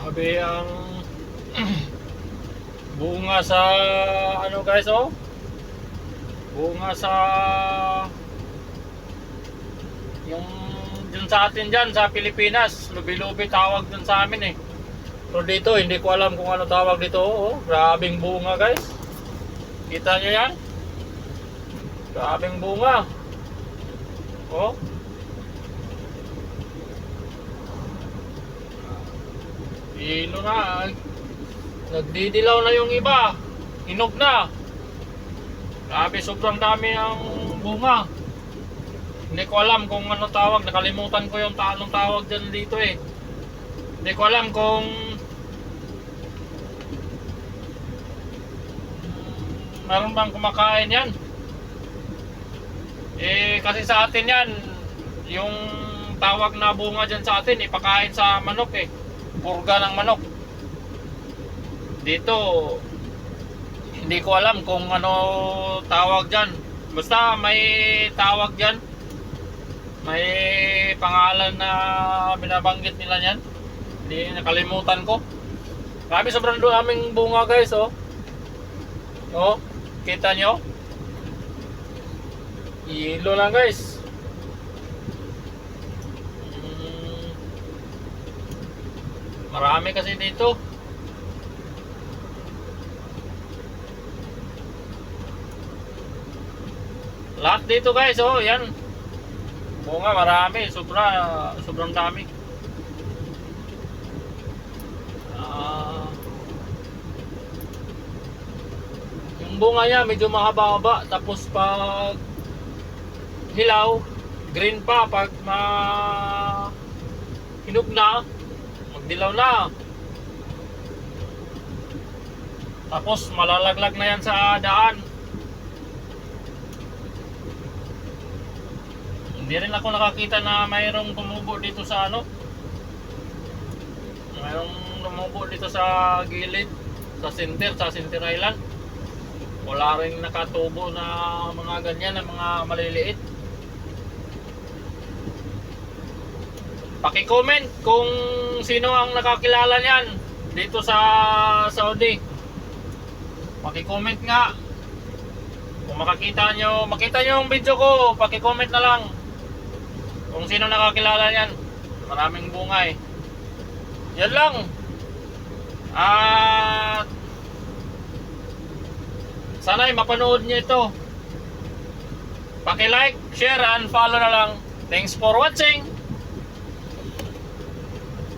Grabe ang bunga sa ano guys oh. Bunga sa yung dun sa atin dyan sa Pilipinas, lubi-lubi tawag dun sa amin eh. Pero dito, hindi ko alam kung ano tawag dito. Oh, grabing bunga guys. Kita nyo yan? Grabing bunga. Oh. Ilo na. Nagdidilaw na yung iba. Hinog na. Grabe, sobrang dami ang bunga. Hindi ko alam kung ano tawag. Nakalimutan ko yung anong tawag dyan dito eh. Hindi ko alam kung meron bang kumakain yan. Eh, kasi sa atin yan, yung tawag na bunga dyan sa atin, ipakain sa manok eh. Purga ng manok. Dito, hindi ko alam kung ano tawag dyan. Basta may tawag dyan. May pangalan na binabanggit nila yan. Hindi nakalimutan ko. Grabe sobrang daming bunga guys oh. Oh, kita nyo? Yelo lang guys. Marami kasi dito. Lahat dito guys, oh, yan. Bunga marami, sobra, sobrang dami. Ah. yung bunga niya medyo mahaba-haba tapos pag hilaw, green pa pag ma hinog na, magdilaw na. Tapos malalaglag na yan sa daan. Hindi rin ako nakakita na mayroong tumubo dito sa ano. Mayroong tumubo dito sa gilid, sa center, sa center island. Wala rin nakatubo na mga ganyan, na mga maliliit. Paki-comment kung sino ang nakakilala niyan dito sa Saudi. Paki-comment nga. Kung makakita nyo, makita nyo yung video ko, paki-comment na lang. Kung sino nakakilala niyan. Maraming bunga eh. Yan lang. At sana'y mapanood niyo ito. Paki-like, share, and follow na lang. Thanks for watching.